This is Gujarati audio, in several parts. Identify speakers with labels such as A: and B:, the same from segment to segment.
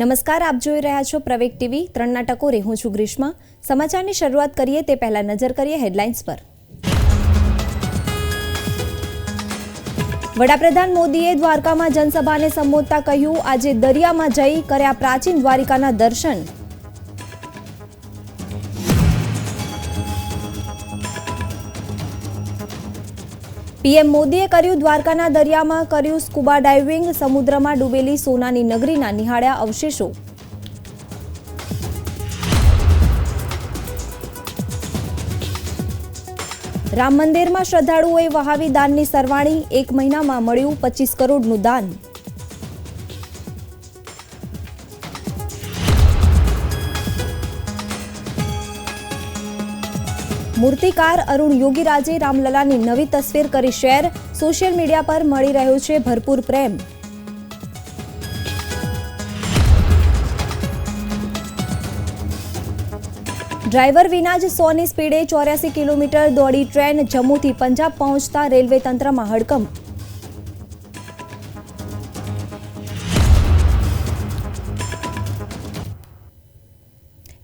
A: નમસ્કાર, આપ જોઈ રહ્યા છો પ્રવેગ ટીવી. ત્રણ ટકોરે હું છું ગ્રીષ્મા. સમાચારની શરૂઆત કરીએ તે પહેલા નજર કરીએ હેડલાઇન્સ પર. વડાપ્રધાન મોદીએ દ્વારકામાં જનસભાને સંબોધતા કહ્યું, આજે દરિયામાં જઈ કર્યા પ્રાચીન દ્વારિકાના દર્શન. પીએમ મોદીએ કર્યું દ્વારકાના દરિયામાં કર્યું સ્કુબા ડાઇવિંગ, સમુદ્રમાં ડૂબેલી સોનાની નગરીના નિહાળ્યા અવશેષો. રામ મંદિરમાં શ્રદ્ધાળુઓએ વહાવી દાનની સરવાણી, એક મહિનામાં મળ્યું પચીસ કરોડનું દાન. મૂર્તિકાર અરુણ યોગીરાજે રામલલાની નવી તસવીર કરી શેર. સોશિયલ મીડિયા પર મળી રહ્યો છે ભરપૂર પ્રેમ. ડ્રાઈવર વિના જ સોની સ્પીડે ચોર્યાસી કિલોમીટર દોડી ટ્રેન જમ્મુથી પંજાબ પહોંચતા રેલવે તંત્રમાં હડકંપ.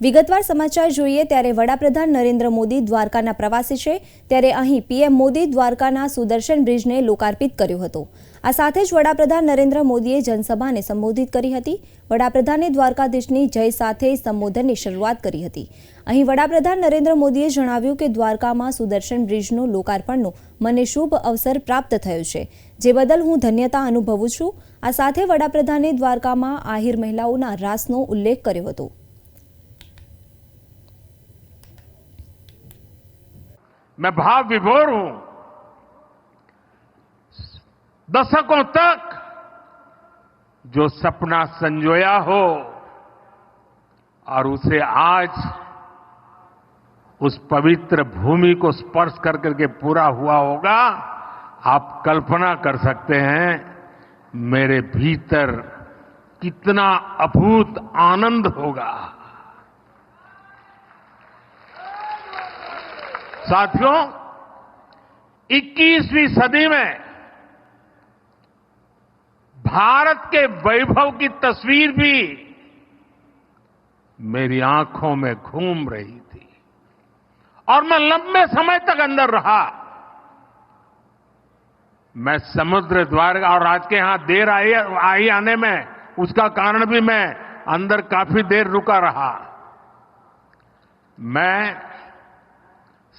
A: વિગતવાર સમાચાર જોઈએ ત્યારે વડાપ્રધાન નરેન્દ્ર મોદી દ્વારકાના પ્રવાસી છે. ત્યારે અહીં પીએમ મોદી દ્વારકાના સુદર્શન બ્રિજને લોકાર્પિત કર્યો હતો. આ સાથે જ વડાપ્રધાન નરેન્દ્ર મોદીએ જનસભાને સંબોધિત કરી હતી. વડાપ્રધાને દ્વારકાધીશની જય સાથે સંબોધનની શરૂઆત કરી હતી. અહીં વડાપ્રધાન નરેન્દ્ર મોદીએ જણાવ્યું કે દ્વારકામાં સુદર્શન બ્રિજનું લોકાર્પણનો મને શુભ અવસર પ્રાપ્ત થયો છે. જે બદલ હું ધન્યતા અનુભવું છું. આ સાથે વડાપ્રધાને દ્વારકામાં આહિર મહિલાઓના રાસનો ઉલ્લેખ કર્યો હતો.
B: मैं भाव विभोर हूँ। दशकों तक जो सपना संजोया हो और उसे आज उस पवित्र भूमि को स्पर्श कर करके पूरा हुआ होगा, आप कल्पना कर सकते हैं, मेरे भीतर कितना अभूत आनंद होगा। साथियों 21वीं सदी में भारत के वैभव की तस्वीर भी मेरी आँखों में घूम रही थी। और मैं लंबे समय तक अंदर रहा। मैं समुद्र द्वार और आज के यहाँ देर आई आई आने में, उसका कारण भी मैं अंदर काफ़ी देर रुका रहा। मैं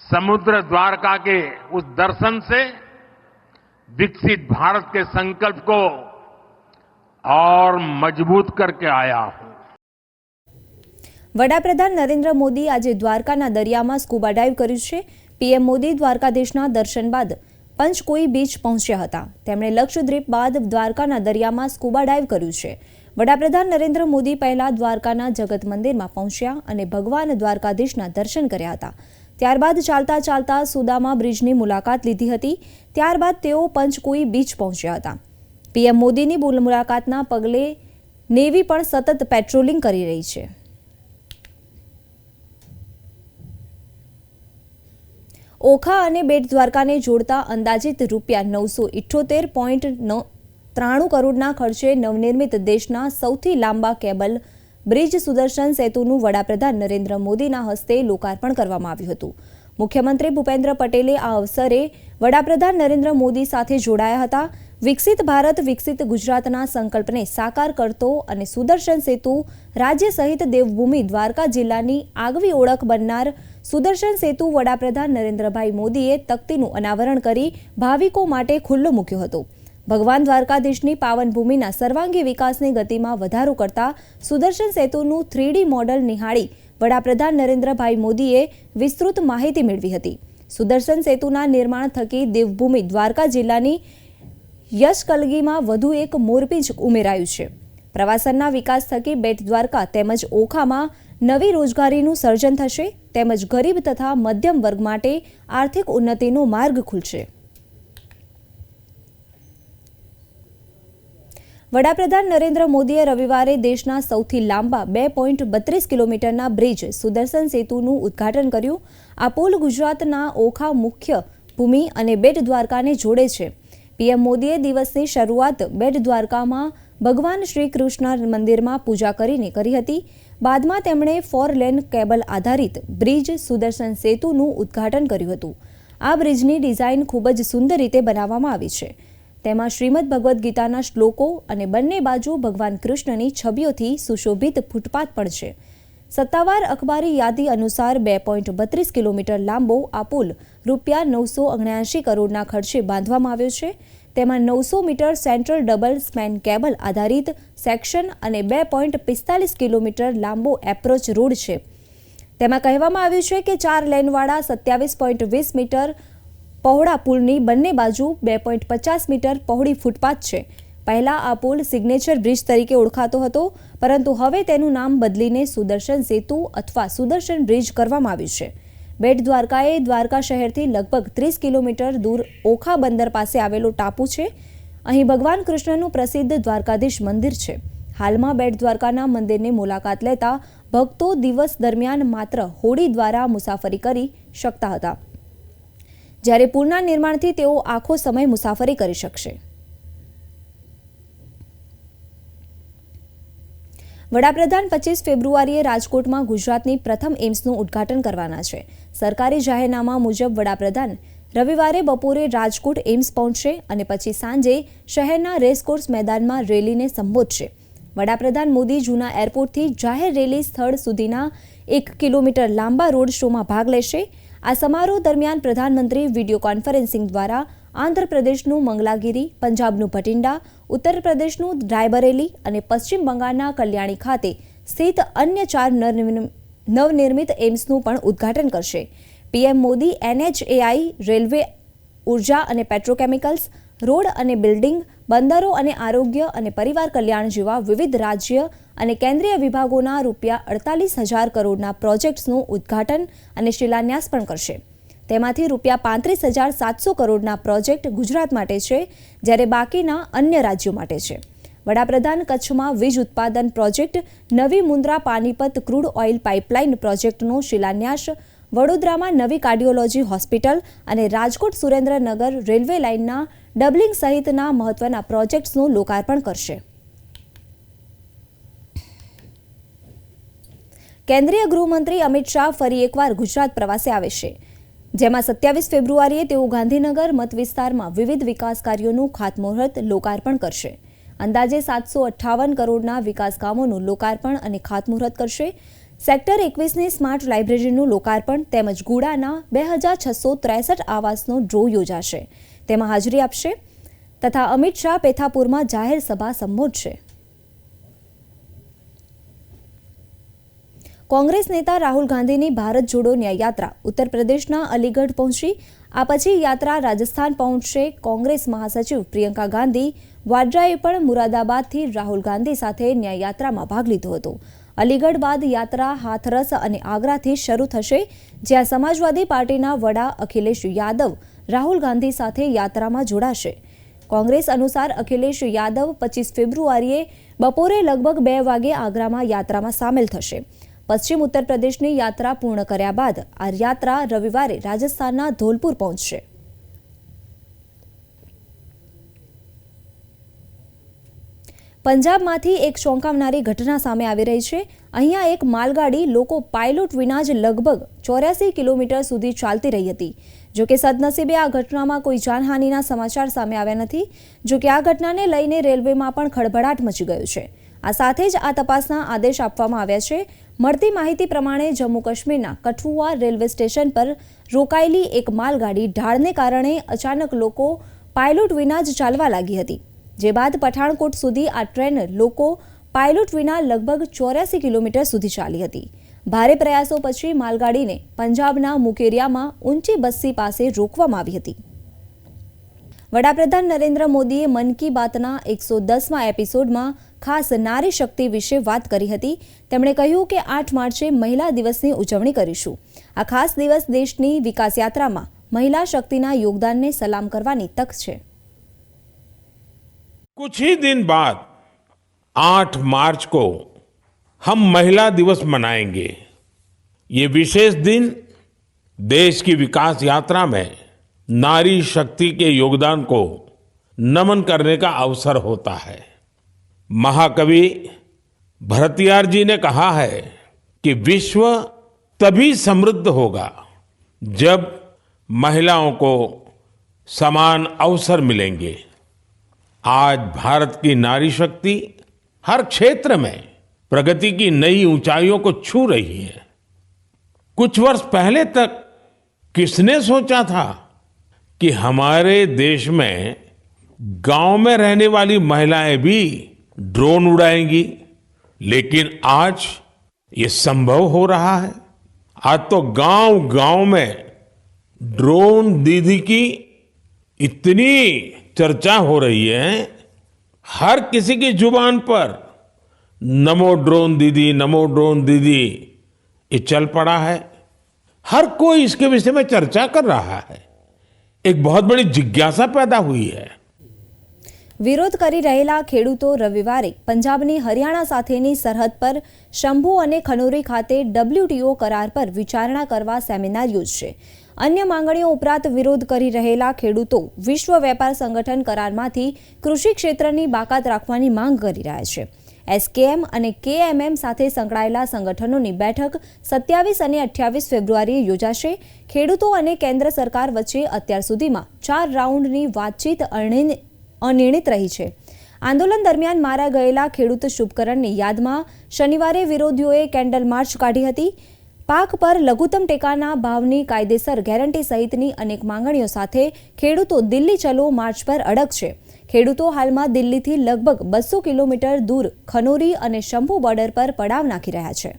B: समुद्र द्वारका के उस दर्शन से विकसित भारत के संकल्प को और मजबूत करके आया हूं
A: વડાપ્રધાન નરેન્દ્ર મોદી આજે દ્વારકાના દરિયામાં સ્કુબા ડાઇવ કર્યું છે પીએમ મોદી દ્વારકાધીશના દર્શન બાદ પંચકોઈ બીચ પહોંચ્યા હતા તેમણે લક્ષદ્વીપ બાદ દ્વારકાના દરિયામાં સ્કુબા ડાઇવ કર્યું છે વડાપ્રધાન નરેન્દ્ર મોદી પહેલા દ્વારકાના જગત મંદિરમાં પહોંચ્યા અને ભગવાન દ્વારકાધીશના દર્શન કર્યા હતા ત્યારબાદ ચાલતા ચાલતા સુદામા બ્રિજની મુલાકાત લીધી હતી. ત્યારબાદ તેઓ પંચકોઈ બીચ પહોંચ્યા હતા. પીએમ મોદીની મુલાકાતના પગલે નેવી પણ સતત પેટ્રોલિંગ કરી રહી છે. ઓખા અને બેટ દ્વારકાને જોડતા અંદાજિત રૂપિયા નવસો ઇઠ્ઠોતેર પોઈન્ટ ત્રાણું કરોડના ખર્ચે નવનિર્મિત દેશના સૌથી લાંબા કેબલ બ્રિજ સુદર્શન સેતુનું વડાપ્રધાન નરેન્દ્ર મોદીના હસ્તે લોકાર્પણ કરવામાં આવ્યું હતું. મુખ્યમંત્રી ભૂપેન્દ્ર પટેલે આ અવસરે વડાપ્રધાન નરેન્દ્ર મોદી સાથે જોડાયા હતા. વિકસિત ભારત, વિકસિત ગુજરાતના સંકલ્પને સાકાર કરતો અને સુદર્શન સેતુ રાજ્ય સહિત દેવભૂમિ દ્વારકા જિલ્લાની આગવી ઓળખ બનનાર સુદર્શન સેતુ વડાપ્રધાન નરેન્દ્રભાઈ મોદીએ તકતીનું અનાવરણ કરી ભાવિકો માટે ખુલ્લો મૂક્યો હતો. ભગવાન દ્વારકાધીશની પાવન ભૂમિના સર્વાંગી વિકાસની ગતિમાં વધારો કરતા સુદર્શન સેતુનું થ્રીડી મોડલ નિહાળી વડાપ્રધાન નરેન્દ્રભાઈ મોદીએ વિસ્તૃત માહિતી મેળવી હતી. સુદર્શન સેતુના નિર્માણ થકી દેવભૂમિ દ્વારકા જિલ્લાની યશકલગીમાં વધુ એક મોરપીંચ ઉમેરાયું છે. પ્રવાસનના વિકાસ થકી બેટ દ્વારકા તેમજ ઓખામાં નવી રોજગારીનું સર્જન થશે, તેમજ ગરીબ તથા મધ્યમ વર્ગ માટે આર્થિક ઉન્નતિનો માર્ગ ખુલશે. વડાપ્રધાન નરેન્દ્ર મોદીએ રવિવારે દેશના સૌથી લાંબા બે પોઈન્ટ બત્રીસ કિલોમીટરના બ્રિજ સુદર્શન સેતુનું ઉદ્ઘાટન કર્યું. આ પુલ ગુજરાતના ઓખા મુખ્ય ભૂમિ અને બેટ દ્વારકાને જોડે છે. પીએમ મોદીએ દિવસની શરૂઆત બેટ દ્વારકામાં ભગવાન શ્રી કૃષ્ણ મંદિરમાં પૂજા કરીને કરી હતી. બાદમાં તેમણે ફોર લેન કેબલ આધારિત બ્રિજ સુદર્શન સેતુનું ઉદ્ઘાટન કર્યું હતું. આ બ્રિજની ડિઝાઇન ખૂબ જ સુંદર રીતે બનાવવામાં આવી છે. તેમાં શ્રીમદ ભગવદ્ ગીતાના શ્લોકો અને બંને બાજુ ભગવાન કૃષ્ણની છબીઓથી સુશોભિત ફૂટપાથ પણ છે. સત્તાવાર અખબારી યાદી અનુસાર બે પોઈન્ટ બત્રીસ કિલોમીટર લાંબો આ પુલ રૂપિયા નવસો ઓગણ્યાસી કરોડના ખર્ચે બાંધવામાં આવ્યો છે. તેમાં નવસો metre central double span cable આધારિત સેક્શન અને બે પોઈન્ટ પિસ્તાલીસ કિલોમીટર લાંબો એપ્રોચ રોડ છે. તેમાં કહેવામાં આવ્યું છે કે ચાર લેનવાળા સત્યાવીસ પોઈન્ટ વીસ મીટર પહોળા પુલની બંને બાજુ બે પોઈન્ટ પચાસ મીટર પહોળી ફૂટપાથ છે. પહેલાં આ પુલ સિગ્નેચર બ્રિજ તરીકે ઓળખાતો હતો, પરંતુ હવે તેનું નામ બદલીને સુદર્શન સેતુ અથવા સુદર્શન બ્રિજ કરવામાં આવ્યું છે. બેટ દ્વારકાએ દ્વારકા શહેરથી લગભગ ત્રીસ કિલોમીટર દૂર ઓખા બંદર પાસે આવેલો ટાપુ છે. અહીં ભગવાન કૃષ્ણનું પ્રસિદ્ધ દ્વારકાધીશ મંદિર છે. હાલમાં બેટ દ્વારકાના મંદિરની મુલાકાત લેતા ભક્તો દિવસ દરમિયાન માત્ર હોડી દ્વારા મુસાફરી કરી શકતા હતા. જ્યારે પુલના નિર્માણથી તેઓ આખો સમય મુસાફરી કરી શકશે. વડાપ્રધાન પચીસ ફેબ્રુઆરીએ રાજકોટમાં ગુજરાતની પ્રથમ એમ્સનું ઉદ્ઘાટન કરવાના છે. સરકારી જાહેરનામા મુજબ વડાપ્રધાન રવિવારે બપોરે રાજકોટ એમ્સ પહોંચશે અને પછી સાંજે શહેરના રેસકોર્સ મેદાનમાં રેલીને સંબોધશે. વડાપ્રધાન મોદી જૂના એરપોર્ટથી જાહેર રેલી સ્થળ સુધીના એક કિલોમીટર લાંબા રોડ શોમાં ભાગ લેશે. આ સમારોહ દરમિયાન પ્રધાનમંત્રી વીડિયો કોન્ફરન્સિંગ દ્વારા આંધ્રપ્રદેશનું મંગલાગીરી, પંજાબનું ભટિંડા ઉત્તર પ્રદેશનું રાયબરેલી અને પશ્ચિમ બંગાળના કલ્યાણી ખાતે સ્થિત અન્ય ચાર નવનિર્મિ- નવનિર્મિત એમ્સનું પણ ઉદ્ઘાટન કરશે. પીએમ મોદી, એનએચએઆઈ, રેલવે, ઊર્જા અને પેટ્રોકેમિકલ્સ રોડ અને બિલ્ડિંગ, બંદરો અને આરોગ્ય અને પરિવાર કલ્યાણ જેવા વિવિધ રાજ્ય અને કેન્દ્રીય વિભાગોના રૂપિયા અડતાલીસ હજાર કરોડના પ્રોજેક્ટ્સનું ઉદ્ઘાટન અને શિલાન્યાસ પણ કરશે. તેમાંથી રૂપિયા પાંત્રીસ હજાર સાતસો કરોડના પ્રોજેક્ટ ગુજરાત માટે છે, જ્યારે બાકીના અન્ય રાજ્યો માટે છે. વડાપ્રધાન કચ્છમાં વીજ ઉત્પાદન પ્રોજેક્ટ, નવી Mundra Panipat crude oil pipeline પ્રોજેક્ટનો શિલાન્યાસ, વડોદરામાં નવી કાર્ડિયોલોજી હોસ્પિટલ અને રાજકોટ સુરેન્દ્રનગર રેલવે લાઇનના ડબલિંગ સહિતના મહત્વના પ્રોજેક્ટ્સનું લોકાર્પણ કરશે. કેન્દ્રીય ગૃહમંત્રી અમિત શાહ ફરી એકવાર ગુજરાત પ્રવાસે આવે છે. જેમાં સત્યાવીસ ફેબ્રુઆરીએ તેઓ ગાંધીનગર મત વિસ્તારમાં વિવિધ વિકાસ કાર્યોનું ખાતમુહૂર્ત લોકાર્પણ કરશે. અંદાજે સાતસો અઠ્ઠાવન કરોડના વિકાસ કામોનું લોકાર્પણ અને ખાતમુહૂર્ત કરશે. સેક્ટર એકવીસની સ્માર્ટ લાઇબ્રેરીનું લોકાર્પણ તેમજ ગુડાના બે હજાર છસો ત્રેસઠ આવાસનો ડ્રો યોજાશે. તેમાં હાજરી આપશે તથા અમિત શાહ પેથાપુરમાં જાહેર સભા સંબોધશે. કોંગ્રેસ નેતા રાહુલ ગાંધીની ભારત જોડો યાત્રા ઉત્તર પ્રદેશના અલીગઢ પહોંચી, આ પછી યાત્રા રાજસ્થાન પહોંચશે કોંગ્રેસ મહાસચિવ પ્રિયંકા ગાંધી, વાડ્રાએ પણ મુરાદાબાદથી રાહુલ ગાંધી સાથે યાત્રામાં ભાગ લીધો હતો. અલીગઢ બાદ યાત્રા હાથરસ અને આગ્રાથી શરૂ થશે, જ્યાં સમાજવાદી પાર્ટીના વડા અખિલેશ યાદવ રાહુલ ગાંધી સાથે યાત્રામાં જોડાશે. કોંગ્રેસ અનુસાર અખિલેશ યાદવ પચીસ ફેબ્રુઆરીએ બપોરે લગભગ બે વાગે આગ્રામાં યાત્રામાં સામેલ થશે. પશ્ચિમ ઉત્તર પ્રદેશની યાત્રા પૂર્ણ કર્યા બાદ આ યાત્રા રવિવારે રાજસ્થાનના ધોલપુર પહોંચશે. પંજાબમાંથી એક ચોંકાવનારી ઘટના સામે આવી રહી છે. અહીંયા એક માલગાડી લોકો પાયલોટ વિના જ લગભગ ચોર્યાસી કિલોમીટર સુધી ચાલતી રહી હતી. જો કે સદનસીબે આ ઘટનામાં કોઈ જાનહાનિના સમાચાર સામે આવ્યા નથી, જો કે આ ઘટનાને લઈને રેલવેમાં પણ ખળભળાટ મચી ગયો છે. આ સાથે જ આ તપાસના આદેશ આપવામાં આવ્યા છે. મળતી માહિતી પ્રમાણે જમ્મુ કાશ્મીરના કઠુઆ રેલવે સ્ટેશન પર રોકાયેલી એક માલગાડી ઢાળને કારણે અચાનક લોકો પાયલોટ વિના જ ચાલવા લાગી હતી. જે બાદ પઠાણકોટ સુધી આ ટ્રેન લોકો પાયલોટ વિના લગભગ ચોર્યાસી કિલોમીટર સુધી ચાલી હતી. ભારે પ્રયાસો પછી માલગાડીને પંજાબના મુકેરિયામાં ઊંચી બસ્સી પાસે રોકવામાં આવી હતી વડાપ્રધાન નરેન્દ્ર મોદીએ મન કી બાતના એકસો દસમા એપિસોડમાં ખાસ નારી શક્તિ વિશે વાત કરી હતી તેમણે કહ્યું કે આઠ માર્ચે મહિલા દિવસની ઉજવણી કરીશું આ ખાસ દિવસ દેશની વિકાસ યાત્રામાં મહિલા શક્તિના યોગદાનને સલામ કરવાની તક છે
B: कुछ ही दिन बाद 8 मार्च को हम महिला दिवस मनाएँगे। ये विशेष दिन देश की विकास यात्रा में नारी शक्ति के योगदान को नमन करने का अवसर होता है। महाकवि भरतियार जी ने कहा है कि विश्व तभी समृद्ध होगा जब महिलाओं को समान अवसर मिलेंगे। आज भारत की नारी शक्ति हर क्षेत्र में प्रगति की नई ऊंचाइयों को छू रही है। कुछ वर्ष पहले तक किसने सोचा था कि हमारे देश में गाँव में रहने वाली महिलाएँ भी ड्रोन उड़ाएँगी? लेकिन आज ये संभव हो रहा है। आज तो गाँव गाँव में ड्रोन दीदी की इतनी चर्चा हो रही है। हर किसी की ज़ुबान पर नमो ड्रोन दीदी नमो ड्रोन दीदी ये चल पड़ा है हर कोई इसके विषय में चर्चा कर रहा है एक बहुत बड़ी जिज्ञासा पैदा हुई है
A: વિરોધ કરી રહેલા ખેડૂતો રવિવારે પંજાબની હરિયાણા સાથેની સરહદ પર શંભુ અને ખનોરી ખાતે ડબ્લ્યુટીઓ કરાર પર વિચારણા કરવા સેમિનાર યોજશે અન્ય માંગણીઓ ઉપરાંત વિરોધ કરી રહેલા ખેડૂતો વિશ્વ વેપાર સંગઠન કરારમાંથી કૃષિ ક્ષેત્રની બાકાત રાખવાની માંગ કરી રહ્યા છે એસકેએમ અને કેએમએમ સાથે સંકળાયેલા સંગઠનોની બેઠક સત્યાવીસ અને અઠ્યાવીસ ફેબ્રુઆરીએ યોજાશે. ખેડૂતો અને કેન્દ્ર સરકાર વચ્ચે અત્યાર સુધીમાં ચાર રાઉન્ડની વાતચીત અનિર્ણિ- અનિર્ણિત રહી છે. આંદોલન દરમિયાન મારા ગયેલા ખેડૂત શુભકરણની યાદમાં શનિવારે વિરોધીઓએ કેન્ડલ માર્ચ કાઢી હતી. પાક પર લઘુત્તમ ટેકાના ભાવની કાયદેસર ગેરંટી સહિતની અનેક માંગણીઓ સાથે ખેડૂતો દિલ્હી ચલો માર્ચ પર અડગ છે. ખેડૂતો હાલમાં દિલ્હીથી લગભગ બસો કિલોમીટર દૂર ખનોરી અને શંભુ બોર્ડર પર પડાવ નાખી રહ્યા છે.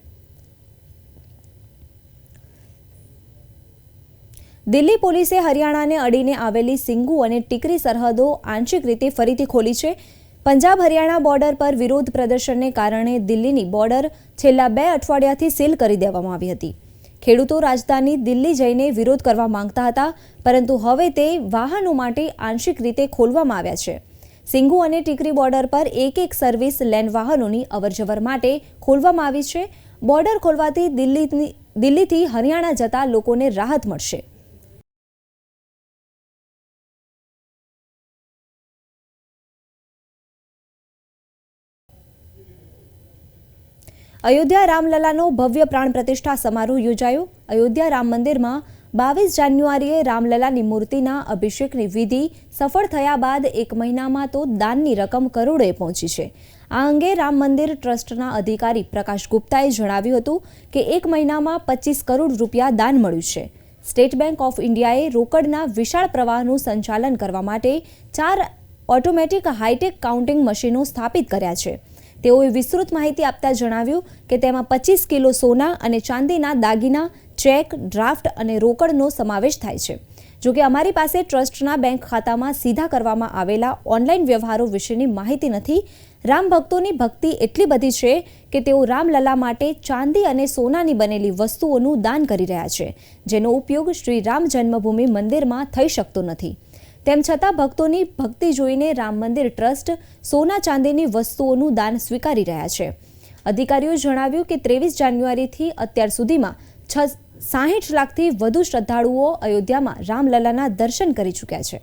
A: દિલ્હી પોલીસે હરિયાણાને અડીને આવેલી સિંગુ અને ટીકરી સરહદો આંશિક રીતે ફરીથી ખોલી છે. પંજાબ હરિયાણા બોર્ડર પર વિરોધ પ્રદર્શનને કારણે દિલ્હીની બોર્ડર છેલ્લા બે અઠવાડિયાથી સીલ કરી દેવામાં આવી હતી. ખેડૂતો રાજધાની દિલ્હી જઈને વિરોધ કરવા માંગતા હતા, પરંતુ હવે તે વાહનો માટે આંશિક રીતે ખોલવામાં આવ્યા છે. સિંગુ અને ટીકરી બોર્ડર પર એક એક સર્વિસ લેન વાહનોની અવરજવર માટે ખોલવામાં આવી છે. બોર્ડર ખોલવાથી દિલ્હીની દિલ્હીથી હરિયાણા જતા લોકોને રાહત મળશે. અયોધ્યા રામલલાનો ભવ્ય પ્રાણ પ્રતિષ્ઠા સમારોહ યોજાયો. અયોધ્યા રામ મંદિરમાં બાવીસ જાન્યુઆરીએ રામલલાની મૂર્તિના અભિષેકની વિધિ સફળ થયા બાદ એક મહિનામાં તો દાનની રકમ કરોડોએ પહોંચી છે. આ અંગે રામ મંદિર ટ્રસ્ટના અધિકારી પ્રકાશ ગુપ્તાએ જણાવ્યું હતું કે એક મહિનામાં પચીસ કરોડ રૂપિયા દાન મળ્યું છે. સ્ટેટ બેંક ઓફ ઇન્ડિયાએ રોકડના વિશાળ પ્રવાહનું સંચાલન કરવા માટે ચાર ઓટોમેટિક હાઈટેક કાઉન્ટિંગ મશીનો સ્થાપિત કર્યા છે. તેઓએ વિસ્તૃત માહિતી આપતા જણાવ્યું કે તેમાં પચીસ કિલો સોના અને ચાંદીના દાગીના, ચેક, ડ્રાફ્ટ અને રોકડનો સમાવેશ થાય છે. જોકે અમારી પાસે ટ્રસ્ટના બેંક ખાતામાં સીધા કરવામાં આવેલા ઓનલાઈન વ્યવહારો વિશેની માહિતી નથી. રામ ભક્તોની ભક્તિ એટલી બધી છે કે તેઓ રામલલા માટે ચાંદી અને સોનાની બનેલી વસ્તુઓનું દાન કરી રહ્યા છે, જેનો ઉપયોગ શ્રી રામ જન્મભૂમિ મંદિરમાં થઈ શકતો નથી. તેમ છતાં ભક્તોની ભક્તિ જોઈને રામ મંદિર ટ્રસ્ટ સોના ચાંદીની વસ્તુઓનું દાન સ્વીકારી રહ્યા છે. અધિકારીઓએ જણાવ્યું કે ત્રેવીસ જાન્યુઆરીથી અત્યાર સુધીમાં છ સાહીઠ લાખથી વધુ શ્રદ્ધાળુઓ અયોધ્યામાં રામલલાના દર્શન કરી ચૂક્યા છે.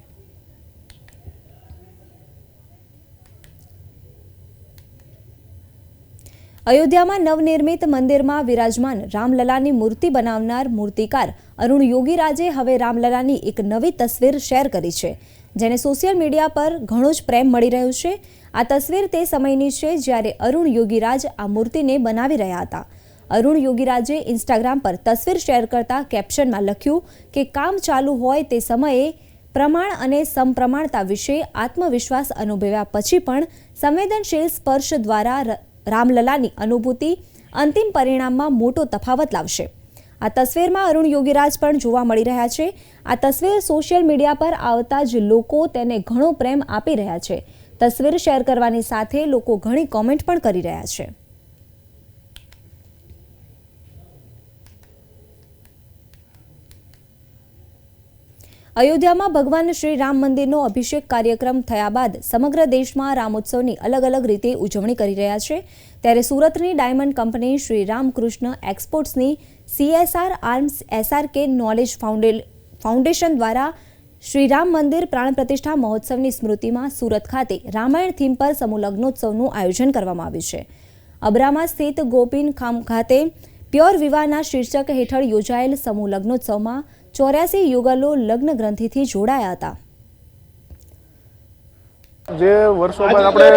A: અયોધ્યામાં નવનિર્મિત મંદિરમાં વિરાજમાન રામલલાની મૂર્તિ બનાવનાર મૂર્તિકાર અરુણ યોગીરાજે હવે રામલલાની એક નવી તસવીર શેર કરી છે, જેને સોશિયલ મીડિયા પર ઘણો જ પ્રેમ મળી રહ્યો છે. આ તસવીર તે સમયની છે જ્યારે અરુણ યોગીરાજ આ મૂર્તિને બનાવી રહ્યા હતા. અરુણ યોગીરાજે ઇન્સ્ટાગ્રામ પર તસવીર શેર કરતા કેપ્શનમાં લખ્યું કે, કામ ચાલુ હોય તે સમયે પ્રમાણ અને સમપ્રમાણતા વિશે આત્મવિશ્વાસ અનુભવ્યા પછી પણ સંવેદનશીલ સ્પર્શ દ્વારા રામલલાની અનુભૂતિ અંતિમ પરિણામમાં મોટો તફાવત લાવશે. આ તસવીરમાં અરુણ યોગીરાજ પણ જોવા મળી રહ્યા છે. આ તસવીર સોશિયલ મીડિયા પર આવતા જ લોકો તેને ઘણો પ્રેમ આપી રહ્યા છે. તસવીર શેર કરવાની સાથે લોકો ઘણી કોમેન્ટ પણ કરી રહ્યા છે. અયોધ્યામાં ભગવાન શ્રી રામ મંદિરનો અભિષેક કાર્યક્રમ થયા બાદ સમગ્ર દેશમાં રામોત્સવની અલગ અલગ રીતે ઉજવણી કરી રહ્યા છે. ત્યારે સુરતની ડાયમંડ કંપની શ્રી રામકૃષ્ણ એક્સપોર્ટ્સની સીએસઆર આર્મ્સ એસઆરકે નોલેજ ફાઉન્ડેલ ફાઉન્ડેશન દ્વારા શ્રીરામ મંદિર પ્રાણ પ્રતિષ્ઠા મહોત્સવની સ્મૃતિમાં સુરત ખાતે રામાયણ થીમ પર સમૂહ લગ્નોત્સવનું આયોજન કરવામાં આવ્યું છે. અબ્રામા સ્થિત ગોપીન ખામ ખાતે પ્યોર વિવાહના શીર્ષક હેઠળ યોજાયેલ સમૂહ લગ્નોત્સવમાં ચોર્યાસી યુગલો લગ્ન ગ્રંથિથી જોડાયા હતા.
C: જે વર્ષો બાદ આપણે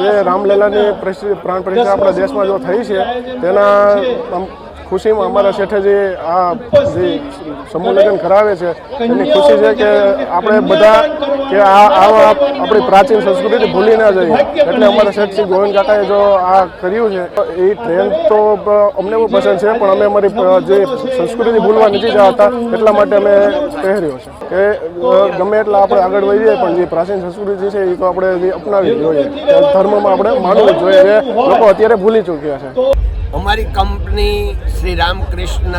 C: જે રામલીલાની પ્રસિદ્ધ પ્રાણ પ્રતિષ્ઠા આપણા દેશમાં જો થઈ છે તેના ખુશીમાં અમારા શેઠે જે આ જે સમૂહ લગ્ન કરાવે છે, એની ખુશી છે કે આપણે બધા કે આ આવા આપણી પ્રાચીન સંસ્કૃતિ ભૂલી ના જઈએ. એટલે અમારા શેઠ શ્રી ગોવિંદ કાકાએ જો આ કર્યું છે એ ટ્રેન્ડ તો અમને બહુ પસંદ છે, પણ અમે અમારી જે સંસ્કૃતિ ભૂલવા નથી જતા, એટલા માટે અમે પહેર્યો છે. કે ગમે એટલા આપણે આગળ વધીએ, પણ જે પ્રાચીન સંસ્કૃતિ છે, એ તો આપણે જે અપનાવવી જોઈએ. ધર્મમાં આપણે માનવું જોઈએ. લોકો અત્યારે ભૂલી ચૂક્યા છે.
D: અમારી કંપની શ્રી રામકૃષ્ણ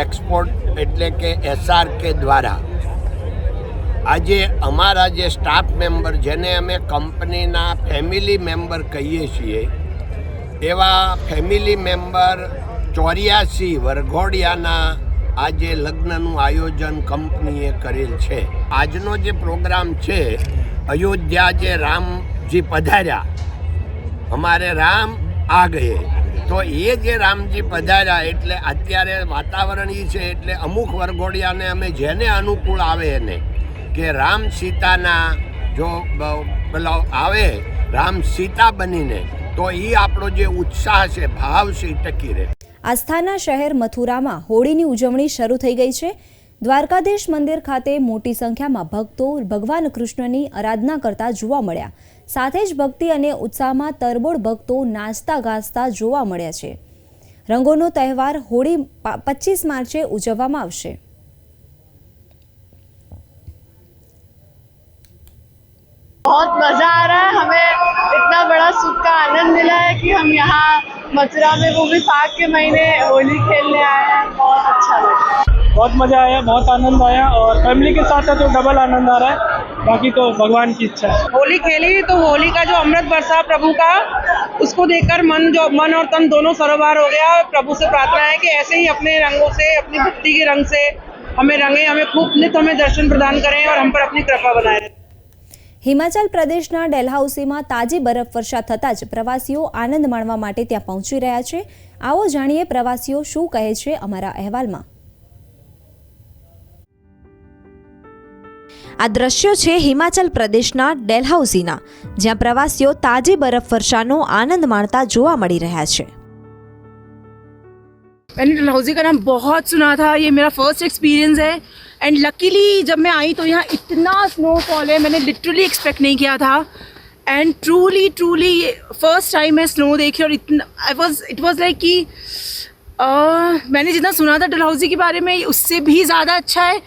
D: એક્સપોર્ટ એટલે કે એસઆરકે દ્વારા આજે અમારા જે સ્ટાફ મેમ્બર, જેને અમે કંપનીના ફેમિલી મેમ્બર કહીએ છીએ, એવા ફેમિલી મેમ્બર ચોર્યાસી વરઘોડિયાના આજે લગ્નનું આયોજન કંપનીએ કરેલ છે. આજનો જે પ્રોગ્રામ છે, અયોધ્યા જે રામજી પધાર્યા, અમારે રામ આ ગયે તો એ જે રામજી પધાર્યા, એટલે અત્યારે વાતાવરણ એ છે, એટલે અમુક વરઘોડિયાને અમે જેને અનુકૂળ આવે એને, કે રામ સીતાના જો પેલો આવે, રામ સીતા બનીને, તો એ આપણો જે ઉત્સાહ છે, ભાવ છે એ ટકી રહે.
A: આસ્થાના શહેર મથુરામાં હોળીની ઉજવણી શરૂ થઈ ગઈ છે. દ્વારકાધીશ મંદિર ખાતે મોટી સંખ્યામાં ભક્તો ભગવાન કૃષ્ણની આરાધના કરતા જોવા મળ્યા. સાથે જ ભક્તિ અને ઉત્સાહમાં તરબોળ ભક્તો નાચતા ગાજતા જોવા મળ્યા છે રંગોનો તહેવાર હોળી પચીસ માર્ચે ઉજવવામાં આવશે
E: बहुत मज़ा आ रहा है हमें इतना बड़ा सुख का आनंद मिला है कि हम यहाँ मथुरा में वो भी फाग के महीने होली खेलने आए हैं बहुत अच्छा लगा
F: बहुत मज़ा आया बहुत आनंद आया और फैमिली के साथ है तो डबल आनंद आ रहा है बाकी तो भगवान की इच्छा है
G: होली खेली तो होली का जो अमृत बरसा प्रभु का उसको देखकर मन जो मन और तन दोनों सरोबार हो गया प्रभु से प्रार्थना है कि ऐसे ही अपने रंगों से अपनी भक्ति के रंग से हमें रंगे हमें खूब नित हमें दर्शन प्रदान करें और हम पर अपनी कृपा बनाए रखें
A: હિમાચલ પ્રદેશના ડેલહાઉસીમાં તાજી બરફવર્ષા થતાં જ પ્રવાસીઓ આનંદ માણવા માટે ત્યાં પહોંચી રહ્યા છે આવો જાણીએ પ્રવાસીઓ શું કહે છે અમારા અહેવાલમાં આ દ્રશ્યો છે હિમાચલ પ્રદેશના ડેલહાઉસીના જ્યાં પ્રવાસીઓ તાજી બરફવર્ષાનો આનંદ માણતા જોવા મળી રહ્યા છે
G: मैंने डलहौजी का नाम बहुत सुना था ये मेरा फर्स्ट एक्सपीरियंस है एंड लकीली जब मैं आई तो यहाँ इतना स्नोफॉल है मैंने लिटरली एक्सपेक्ट नहीं किया था and truly truly first time मैं स्नो देखी और इतना I was it was like कि अ, मैंने जितना सुना था डलहौजी के बारे में उससे भी ज़्यादा अच्छा है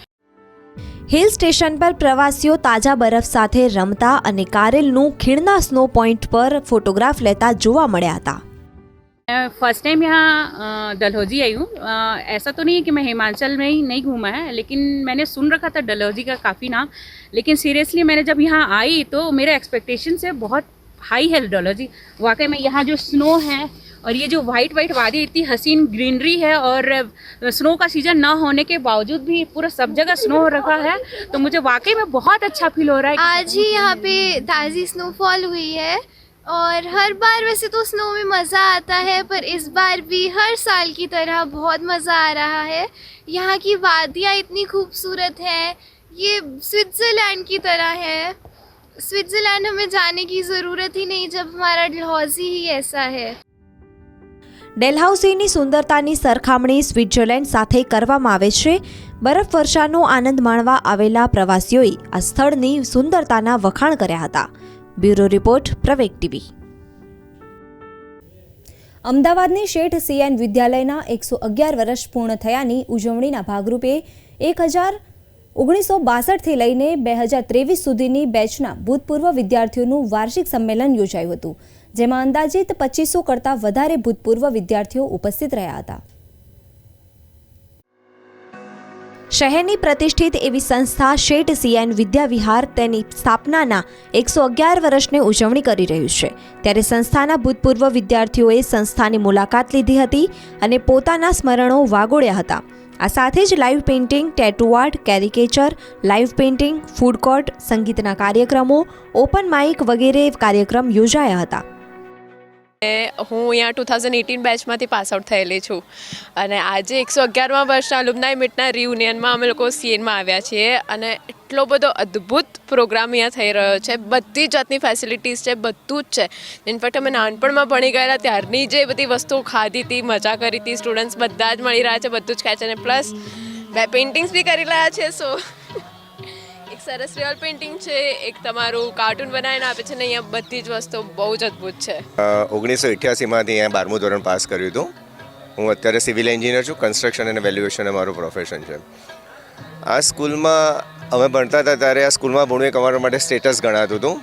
A: હિલ સ્ટેશન પર પ્રવાસીઓ તાજા બરફ સાથે રમતા અને કારેલનું ખીણના સ્નો પોઈન્ટ પર ફોટોગ્રાફ લેતા જોવા મળ્યા હતા
H: मैं फर्स्ट टाइम यहाँ अ, डलहौजी आई हूँ अ, ऐसा तो नहीं है कि मैं हिमाचल में ही नहीं घूमा है लेकिन मैंने सुन रखा था डलहौजी का काफ़ी नाम लेकिन सीरियसली मैंने जब यहाँ आई तो मेरे एक्सपेक्टेशन से बहुत हाई है डलहौजी वाकई में यहाँ जो स्नो है और ये जो वाइट वाइट वादी, इतनी हसीन ग्रीनरी है और स्नो का सीज़न ना होने के बावजूद भी पूरा सब जगह स्नो हो रखा है तो मुझे वाकई में बहुत अच्छा फील हो रहा है।
I: आज ही यहाँ पे ताज़ी स्नोफॉल हुई है और हर बार वैसे तो स्नो में मज़ा आता है, पर इस बार भी हर साल की तरह बहुत मज़ा आ रहा है। यहाँ की वादियाँ इतनी खूबसूरत हैं, ये स्विट्ज़रलैंड की तरह है। स्विट्ज़रलैंड हमें जाने की ज़रूरत ही नहीं जब हमारा डलहौजी ही ऐसा है।
A: ડેલહાઉસીની સુંદરતાની સરખામણી સ્વિટ્ઝરલેન્ડ સાથે કરવામાં આવે છે. બરફવર્ષાનો આનંદ માણવા આવેલા પ્રવાસીઓએ આ સ્થળની સુંદરતાના વખાણ કર્યા હતા. બ્યુરો રિપોર્ટ પ્રવેક ટીવી. અમદાવાદની શેઠ સીએન વિદ્યાલયના એકસો અગિયાર વર્ષ પૂર્ણ થયાની ઉજવણીના ભાગરૂપે એક હજાર ઓગણીસો બાસઠથી લઈને બે હજાર ત્રેવીસ સુધીની બેચના ભૂતપૂર્વ વિદ્યાર્થીઓનું વાર્ષિક સંમેલન યોજાયું હતું. જેમાં અંદાજિત પચીસો કરતાં વધારે ભૂતપૂર્વ વિદ્યાર્થીઓ ઉપસ્થિત રહ્યા હતા. શહેરની પ્રતિષ્ઠિત એવી સંસ્થા શેઠ સીએન વિદ્યાવિહાર તેની સ્થાપનાના એકસો અગિયાર વર્ષની ઉજવણી કરી રહ્યું છે. ત્યારે સંસ્થાના ભૂતપૂર્વ વિદ્યાર્થીઓએ સંસ્થાની મુલાકાત લીધી હતી અને પોતાના સ્મરણો વાગોળ્યા હતા.
J: આ સાથે જ live painting, tattoo art, caricature, live painting, food court, સંગીતના કાર્યક્રમો, ઓપન માઇક વગેરે કાર્યક્રમ યોજાયા હતા.
K: હું અહીંયા ટુ થાઉઝન્ડ એટીન બેચમાંથી પાસ આઉટ થયેલી છું. અને આજે એકસો અગિયારમાં વર્ષના અલુમનાઈ મીટના રિયુનિયનમાં અમે લોકો સીએનમાં આવ્યા છીએ. અને એટલો બધો અદ્ભુત પ્રોગ્રામ અહીંયા થઈ રહ્યો છે. બધી જાતની ફેસિલિટીઝ છે, બધું જ છે. ઇનફેક્ટ અમે નાનપણમાં ભણી ગયેલા, ત્યારની જે બધી વસ્તુઓ ખાધી હતી, મજા કરી હતી સ્ટુડન્ટ્સ બધા જ મળી રહ્યા છે, બધું જ ખાય છે. અને પ્લસ બે પેઇન્ટિંગ્સ બી કરી રહ્યા છે સો સરસ રિયલ પેઇન્ટિંગ છે, એક તમારું કાર્ટૂન બનાવીને આપે છે ને અહીંયા બધી જ વસ્તુ બહુ જ અદ્ભુત છે.
L: ઓગણીસો અઠ્યાસીમાંથી અહીંયા બારમું ધોરણ પાસ કર્યું હતું. હું અત્યારે સિવિલ એન્જિનિયર છું કન્સ્ટ્રક્શન અને વેલ્યુએશન મારું પ્રોફેશન છે. આ સ્કૂલમાં અમે ભણતા હતા ત્યારે આ સ્કૂલમાં ભણવું એક અમારા માટે સ્ટેટસ ગણાતું હતું.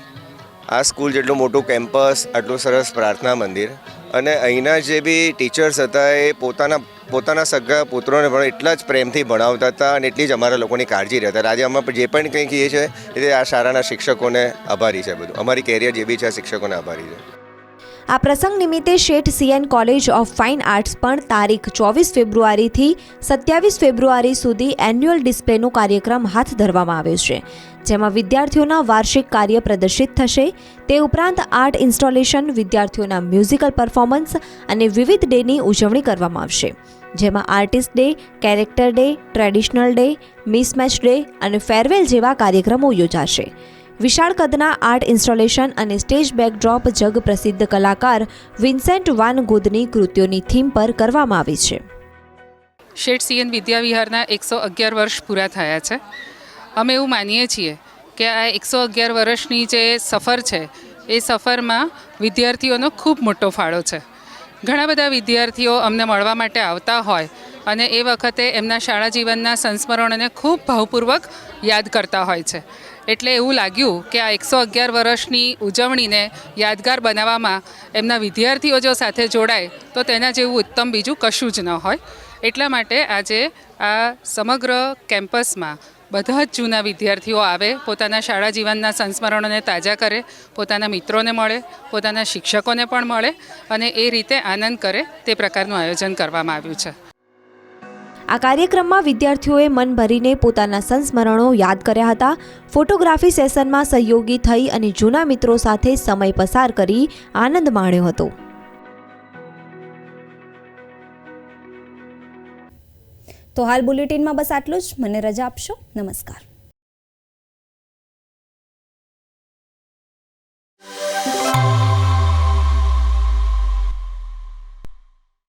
L: આ સ્કૂલ જેટલું મોટું કેમ્પસ આટલું સરસ પ્રાર્થના મંદિર અને અહીંના જે બી ટીચર્સ હતા એ પોતાના પોતાના સગા પુત્રોને પણ એટલા જ પ્રેમથી ભણાવતા હતા અને એટલી જ અમારા લોકોની કાળજી રહેતા હતા. આજે અમે જે પણ કંઈ કહીએ છીએ એ આ શાળાના શિક્ષકોને આભારી છે બધું. અમારી કેરિયર જે બી છે શિક્ષકોને આભારી છે.
J: આ પ્રસંગ નિમિત્તે Sheth CN college of fine arts પણ તારીખ ચોવીસ ફેબ્રુઆરીથી સત્યાવીસ ફેબ્રુઆરી સુધી એન્યુઅલ ડિસ્પ્લેનો કાર્યક્રમ હાથ ધરવામાં આવ્યો છે, જેમાં વિદ્યાર્થીઓના વાર્ષિક કાર્ય પ્રદર્શિત થશે. તે ઉપરાંત આર્ટ ઇન્સ્ટોલેશન, વિદ્યાર્થીઓના મ્યુઝિકલ પરફોર્મન્સ અને વિવિધ ડેની ઉજવણી કરવામાં આવશે, જેમાં artist day, character day, traditional day, mismatch day અને ફેરવેલ જેવા કાર્યક્રમો યોજાશે. વિશાળ કદના આર્ટ ઇન્સ્ટોલેશન અને સ્ટેજ બેકડ્રોપ જગ પ્રસિદ્ધ કલાકાર વિન્સેન્ટ વાન ગોદની કૃતિઓની થીમ પર કરવામાં આવી છે.
M: શેઠ સીએન વિદ્યાવિહારના એકસો અગિયાર વર્ષ પૂરા થયા છે. અમે એવું માનીએ છીએ કે આ એકસો અગિયાર વર્ષની જે સફર છે, એ સફરમાં વિદ્યાર્થીઓનો ખૂબ મોટો ફાળો છે. ઘણા બધા વિદ્યાર્થીઓ અમને મળવા માટે આવતા હોય અને એ વખતે એમના શાળા જીવનના સંસ્મરણોને ખૂબ ભાવપૂર્વક યાદ કરતા હોય છે. એટલે એવું લાગ્યું કે આ એકસો અગિયાર વર્ષની ઉજવણીને યાદગાર બનાવવામાં એમના વિદ્યાર્થીઓ જો સાથે જોડાય, તો તેના જેવું ઉત્તમ બીજું કશું જ ન હોય. એટલા માટે આજે આ સમગ્ર કેમ્પસમાં બધા જ જૂના વિદ્યાર્થીઓ આવે, પોતાના શાળા જીવનના સંસ્મરણોને તાજા કરે, પોતાના મિત્રોને મળે, પોતાના શિક્ષકોને પણ મળે અને એ રીતે આનંદ કરે તે પ્રકારનું આયોજન કરવામાં આવ્યું છે.
J: આ કાર્યક્રમમાં વિદ્યાર્થીઓએ મન ભરીને પોતાના સંસ્મરણો યાદ કર્યા હતા. ફોટોગ્રાફી સેશનમાં સહયોગી થઈ અને જૂના મિત્રો સાથે સમય પસાર કરી આનંદ માણ્યો હતો. તો હાલ બુલેટિનમાં બસ આટલું જ. મને રજા આપશો? નમસ્કાર. Thank you.